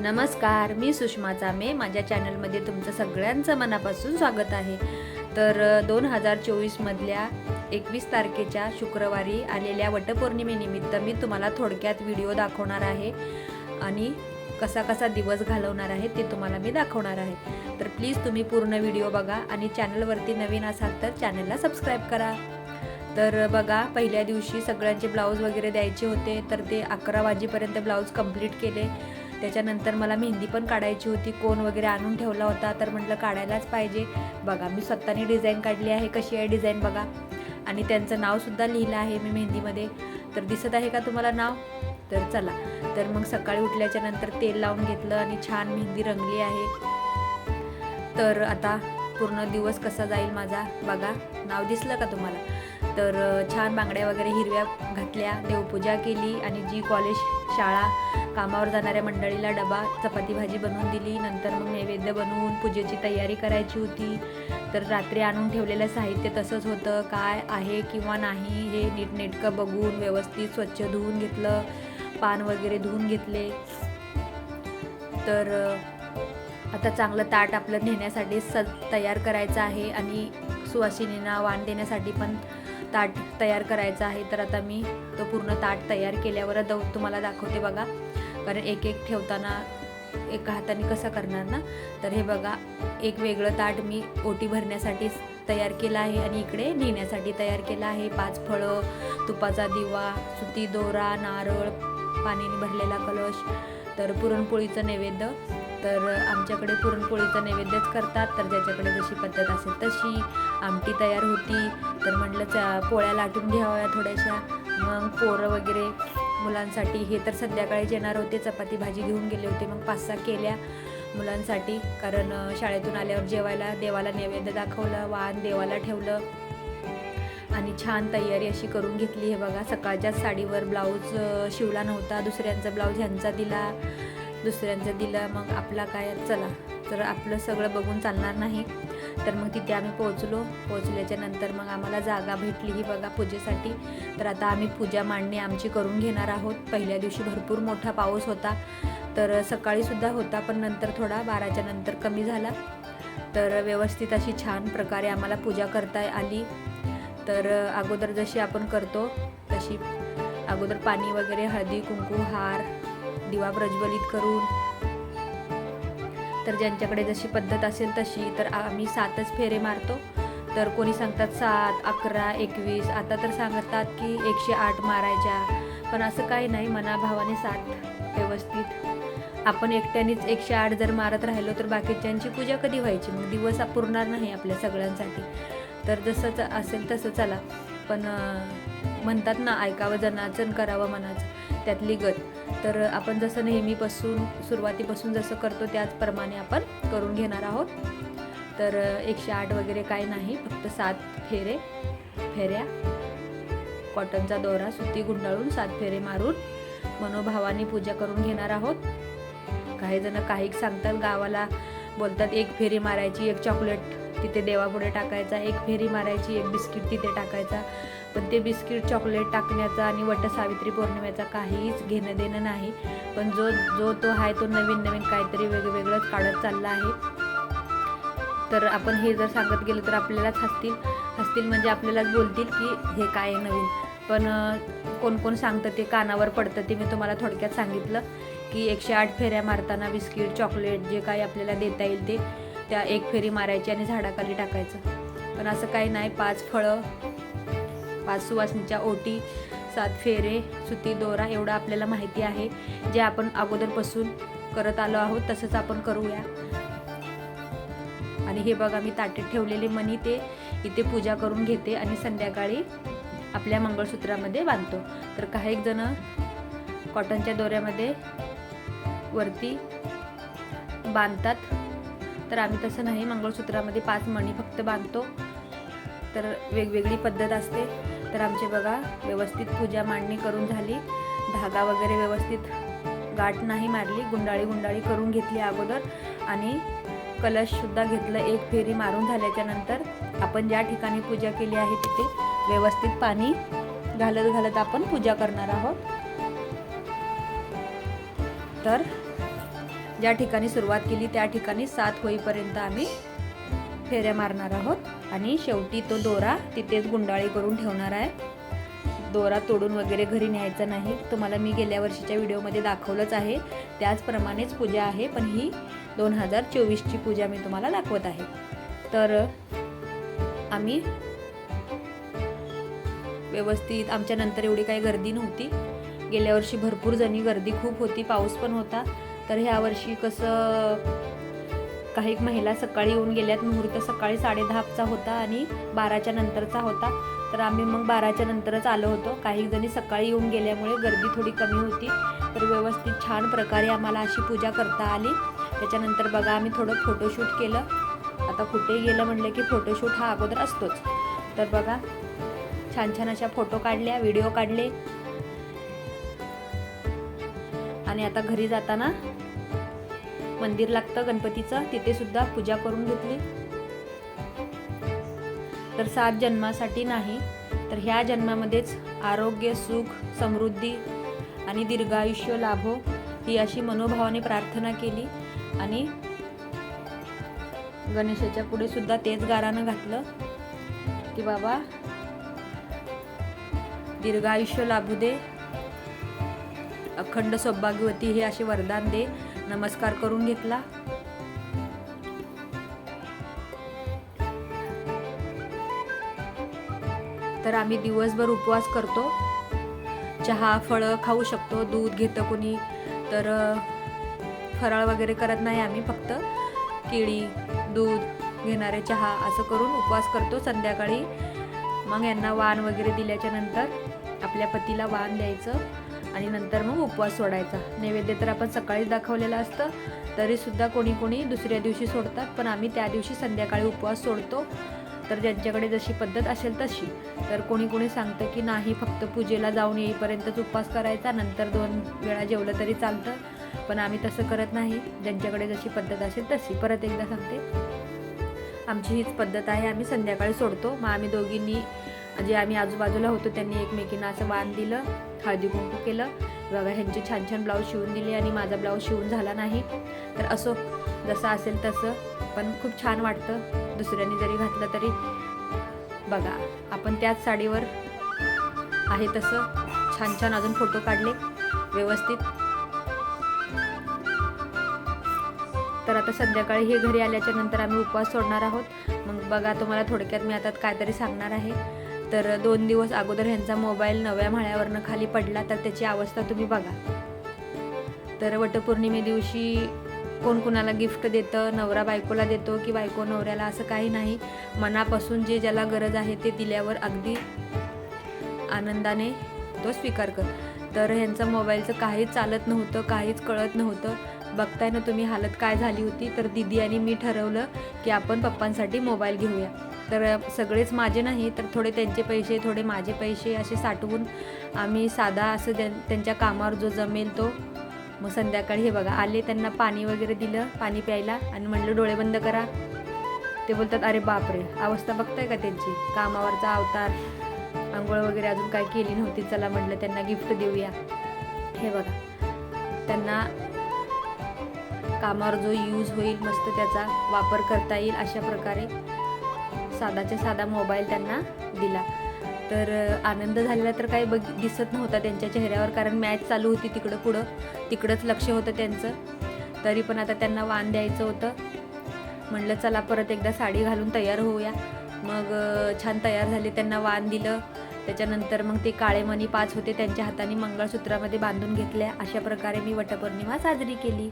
नमस्कार मी सुषमा चामे. माझ्या चॅनलमध्ये तुमचं सगळ्यांचं मनापासून स्वागत आहे. तर दोन हजार चोवीसमधल्या एकवीस तारखेच्या शुक्रवारी आलेल्या वटपौर्णिमेनिमित्त मी तुम्हाला थोडक्यात व्हिडिओ दाखवणार आहे आणि कसा कसा दिवस घालवणार आहे ते तुम्हाला मी दाखवणार आहे. तर प्लीज तुम्ही पूर्ण व्हिडिओ बघा आणि चॅनलवरती नवीन असाल तर चॅनलला सबस्क्राईब करा. तर बघा पहिल्या दिवशी सगळ्यांचे ब्लाऊज वगैरे द्यायचे होते तर ते अकरा वाजेपर्यंत ब्लाऊज कंप्लीट केले. त्याच्यानंतर मला मेहंदी पण काढायची होती कोण वगैरे आणून ठेवला होता तर म्हटलं काढायलाच पाहिजे. बघा मी स्वतःने डिझाईन काढली आहे कशी आहे डिझाईन बघा. आणि त्यांचं नावसुद्धा लिहिलं आहे मी मेहंदीमध्ये. तर दिसत आहे का तुम्हाला नाव? तर चला. तर मग सकाळी उठल्याच्या नंतर तेल लावून घेतलं आणि छान मेहंदी रंगली आहे. तर आता पूर्ण दिवस कसा जाईल माझा? बघा नाव दिसलं का तुम्हाला? तर छान बांगड्या वगैरे हिरव्या घातल्या देवपूजा केली आणि जी कॉलेज शाळा कामावर जाणाऱ्या मंडळीला डबा चपाती भाजी बनवून दिली. नंतर मग नैवेद्य बनवून पूजेची तयारी करायची होती. तर रात्री आणून ठेवलेलं साहित्य तसंच होतं. काय आहे किंवा नाही हे नीटनेटकं बघून व्यवस्थित स्वच्छ धुवून घेतलं. पान वगैरे धुवून घेतले. तर आता चांगलं ताट आपलं नेण्यासाठी स तयार करायचं आहे. आणि सुवासिनींना वाण देण्यासाठी पण ताट तयार करायचं आहे तर आता मी तो पूर्ण ताट तयार केल्यावर दौ तुम्हाला दाखवते बघा. कारण एक एक ठेवताना एका हाताने कसं करणार ना? तर हे बघा एक वेगळं ताट मी ओटी भरण्यासाठी तयार केलं आहे आणि इकडे नेण्यासाठी तयार केलं आहे. पाच फळं तुपाचा दिवा सुती दोरा नारळ पाण्याने भरलेला कलश तर पुरणपोळीचं नैवेद्य. तर आमच्याकडे पुरणपोळीचं नैवेद्यच करतात तर ज्याच्याकडे जशी पद्धत असेल तशी. आमटी तयार होती. तर म्हटलं चा पोळ्या लाटून घ्याव्या थोड्याशा. मग पोरं वगैरे मुलांसाठी हे तर संध्याकाळीच येणार होते चपाती भाजी घेऊन गेले होते मग पाच सहा केल्या मुलांसाठी. कारण शाळेतून आल्यावर जेवायला देवाला नैवेद्य दाखवलं वाहन देवाला ठेवलं. आणि छान तयारी अशी करून घेतली. हे बघा सकाळच्याच साडीवर ब्लाऊज शिवला नव्हता. दुसऱ्यांचा ब्लाऊज ह्यांचा दिला. दुसऱ्यांचा दिला. मग आपला काय चला. तर आपलं सगळं बघून चालणार नाही. तर मग तिथे आम्ही पोहोचलो. पोहोचल्याच्या नंतर मग आम्हाला जागा भेटली ही बघा पूजेसाठी. तर आता आम्ही पूजा मांडणी आमची करून घेणार आहोत. पहिल्या दिवशी भरपूर मोठा पाऊस होता. तर सकाळीसुद्धा होता पण नंतर थोडा बाराच्या नंतर कमी झाला. तर व्यवस्थित अशी छान प्रकारे आम्हाला पूजा करता आली. तर अगोदर जशी आपण करतो तशी अगोदर पाणी वगैरे हळदी कुंकू हार दिवा प्रज्वलित करून तर ज्यांच्याकडे जशी पद्धत असेल तशी. तर आम्ही सातच फेरे मारतो. तर कोणी सांगतात सात अकरा एकवीस. आता तर सांगतात की एकशे आठ मारायच्या. पण असं काही नाही. मनाभावाने सात व्यवस्थित. आपण एकट्यानेच एकशे आठ जर मारत राहिलो तर बाकीच्यांची पूजा कधी व्हायची? मग दिवस पुरणार नाही आपल्या सगळ्यांसाठी. तर जसं असेल तसं चला. पण म्हणतात ना ऐकावं जनाचन करावं मनाचं. त्यातली गत. तर आपण जसं नेहमीपासून सुरुवातीपासून जसं करतो त्याचप्रमाणे आपण करून घेणार आहोत. तर एकशे आठ वगैरे काही नाही फक्त सात फेरे फेऱ्या कॉटनचा दोरा सुती गुंडाळून सात फेरे मारून मनोभावाने पूजा करून घेणार आहोत. काही जण काही सांगतात गावाला बोलतात एक फेरी मारायची एक चॉकलेट तिथे देवापुढे टाकायचा एक फेरी मारायची एक बिस्किट तिथे टाकायचा. पण ते बिस्किट चॉकलेट टाकण्याचा आणि वट सावित्री पौर्णिमेचा काहीच घेणं देणं नाही. पण जो जो तो आहे तो नवीन नवीन काहीतरी वेगवेगळंच काढत चालला आहे. तर आपण हे जर सांगत गेलो तर आपल्यालाच हसतील. हसतील म्हणजे आपल्यालाच बोलतील की हे काय आहे नवीन. पण कोण कोण सांगतं ते कानावर पडतं ते मी तुम्हाला थोडक्यात सांगितलं की एकशे आठ फेऱ्या मारताना बिस्किट चॉकलेट जे काही आपल्याला देता येईल ते त्या एक फेरी मारायची आणि झाडाखाली टाकायचं. पण असं काही नाही पाच फळं पाच सुवासनीच्या ओटी सात फेरे सुती दोरा एवढं आपल्याला माहिती आहे. जे आपण अगोदरपासून करत आलो आहोत तसंच आपण करूया. आणि हे बघा मी ताटीत ठेवलेले मणी ते इथे पूजा करून घेते आणि संध्याकाळी आपल्या मंगळसूत्रामध्ये बांधतो. तर काही जण कॉटनच्या दोऱ्यामध्ये वरती बांधतात. तर आम्ही तसं नाही मंगळसूत्रामध्ये पाच मणी फक्त बांधतो. तर वेगवेगळी पद्धत असते. तर आमचे बघा व्यवस्थित पूजा मांडणी करून झाली. धागा वगैरे व्यवस्थित गाठ नाही मारली. गुंडाळी गुंडाळी करून घेतली अगोदर. आणि कलशसुद्धा घेतलं एक फेरी मारून झाल्याच्यानंतर आपण ज्या ठिकाणी पूजा केली आहे तिथे व्यवस्थित पाणी घालत घालत आपण पूजा करणार आहोत. तर ज्या ठिकाणी सुरुवात केली त्या ठिकाणी सात होईपर्यंत आम्ही फेऱ्या मारणार आहोत. आणि शेवटी तो दोरा तिथेच गुंडाळी करून ठेवणार आहे. दोरा तोडून वगैरे घरी न्यायचा नाही. तुम्हाला मी गेल्या वर्षीच्या व्हिडिओमध्ये दाखवलंच आहे. त्याचप्रमाणेच पूजा आहे पण ही दोन हजार चोवीसची पूजा मी तुम्हाला दाखवत आहे. तर आम्ही व्यवस्थित आमच्या नंतर एवढी काही गर्दी नव्हती. गेल्या वर्षी भरपूर जणी गर्दी खूप होती पाऊस पण होता. तर ह्या वर्षी कसं काही महिला सकाळी येऊन गेल्यात मुहूर्त सकाळी साडेदहाचा होता आणि बाराच्या नंतरचा होता. तर आम्ही मग बाराच्या नंतरच आलो होतो. काही जणी सकाळी येऊन गेल्यामुळे गर्दी थोडी कमी होती. तर व्यवस्थित छान प्रकारे आम्हाला अशी पूजा करता आली. त्याच्यानंतर बघा आम्ही थोडं फोटोशूट केलं. आता कुठे गेलं म्हणलं की फोटोशूट हा अगोदर असतोच. तर बघा छान छान अशा फोटो काढल्या व्हिडिओ काढले. आणि आता घरी जाताना मंदिर लागतं गणपतीचं तिथे सुद्धा पूजा करून घेतली. तर सात जन्मासाठी नाही तर ह्या जन्मामध्येच आरोग्य सुख समृद्धी आणि दीर्घायुष्य लाभो ही अशी मनोभावाने प्रार्थना केली आणि गणेशाच्या पुढे सुद्धा तेच गारानं घातलं की बाबा दीर्घायुष्य लाभू दे अखंड सौभाग्यवती हे असे वरदान दे. नमस्कार करून घेतला. तर आम्ही दिवसभर उपवास करतो. चहा फळं खाऊ शकतो दूध घेतं कोणी. तर फराळ वगैरे करत नाही आम्ही फक्त. केळी दूध घेणारे चहा असं करून उपवास करतो संध्याकाळी. मग यांना वाण वगैरे दिल्याच्या नंतर आपल्या पतीला वाण द्यायचं. आणि नंतर मग उपवास सोडायचा. नैवेद्य तर आपण सकाळीच दाखवलेलं असतं. तरीसुद्धा कोणी कोणी दुसऱ्या दिवशी सोडतात पण आम्ही त्या दिवशी संध्याकाळी उपवास सोडतो. तर ज्यांच्याकडे जशी पद्धत असेल तशी. तर कोणी कोणी सांगतं की नाही फक्त पूजेला जाऊन येईपर्यंतच उपवास करायचा नंतर दोन वेळा जेवलं तरी चालतं. पण आम्ही तसं करत नाही. ज्यांच्याकडे जशी पद्धत असेल तशी. परत एकदा सांगते. आमची हीच पद्धत आहे. आम्ही संध्याकाळी सोडतो. मग आम्ही दोघींनी जे आम्ही आजूबाजूला होतो त्यांनी एकमेकींना असं वाण दिलं. हळदी कुंकू केलं. बघा ह्यांची छान छान ब्लाऊज शिवून दिली आणि माझा ब्लाऊज शिवून झाला नाही. तर असो जसं असेल तसं. पण खूप छान वाटतं. दुसऱ्यांनी जरी घातलं तरी. बघा आपण त्याच साडीवर आहे तसं. छान छान अजून फोटो काढले. व्यवस्थित. तर आता संध्याकाळी हे घरी आल्याच्यानंतर आम्ही उपवास सोडणार आहोत. मग बघा तुम्हाला थोडक्यात मी आता काहीतरी सांगणार आहे. तर दोन दिवस अगोदर ह्यांचा मोबाईल नव्या माळ्यावरनं खाली पडला तर त्याची अवस्था तुम्ही बघा. तर वटपौर्णिमे दिवशी कोण कोणाला गिफ्ट देतं नवरा बायकोला देतो की बायको नवऱ्याला असं काही नाही. मनापासून जे ज्याला गरज आहे ते दिल्यावर अगदी आनंदाने तो स्वीकार कर. तर ह्यांचं मोबाईलचं काहीच चालत नव्हतं काहीच कळत नव्हतं. बघताय ना तुम्ही हालत काय झाली होती? तर दिदी आणि मी ठरवलं की आपण पप्पांसाठी मोबाईल घेऊया. तर सगळेच माझे नाही तर थोडे त्यांचे पैसे थोडे माझे पैसे असे साठवून आम्ही साधा असं ज्यां- त्यांच्या कामावर जो जमेल तो. मग संध्याकाळी हे बघा आले त्यांना पाणी वगैरे दिलं पाणी प्यायला आणि म्हणलं डोळे बंद करा. ते बोलतात अरे बापरे अवस्था बघताय का त्यांची? कामावरचा अवतार आंघोळ वगैरे अजून काय केली नव्हती चला म्हटलं त्यांना गिफ्ट देऊया. हे बघा त्यांना कामावर जो यूज होईल मस्त त्याचा वापर करता येईल अशा प्रकारे. साधाच्या साधा मोबाईल त्यांना दिला. तर आनंद झालेला तर काही बघ दिसत नव्हता त्यांच्या चेहऱ्यावर कारण मॅच चालू होती तिकडं पुढं. तिकडंच लक्ष होतं त्यांचं. तरी पण आता त्यांना वाण द्यायचं होतं. म्हणलं चला परत एकदा साडी घालून तयार होऊया. मग छान तयार झाले त्यांना वाण दिलं. त्याच्यानंतर मग ते काळेमणी पाच होते त्यांच्या हाताने मंगळसूत्रामध्ये बांधून घेतल्या. अशा प्रकारे मी वटपौर्णिमा साजरी केली.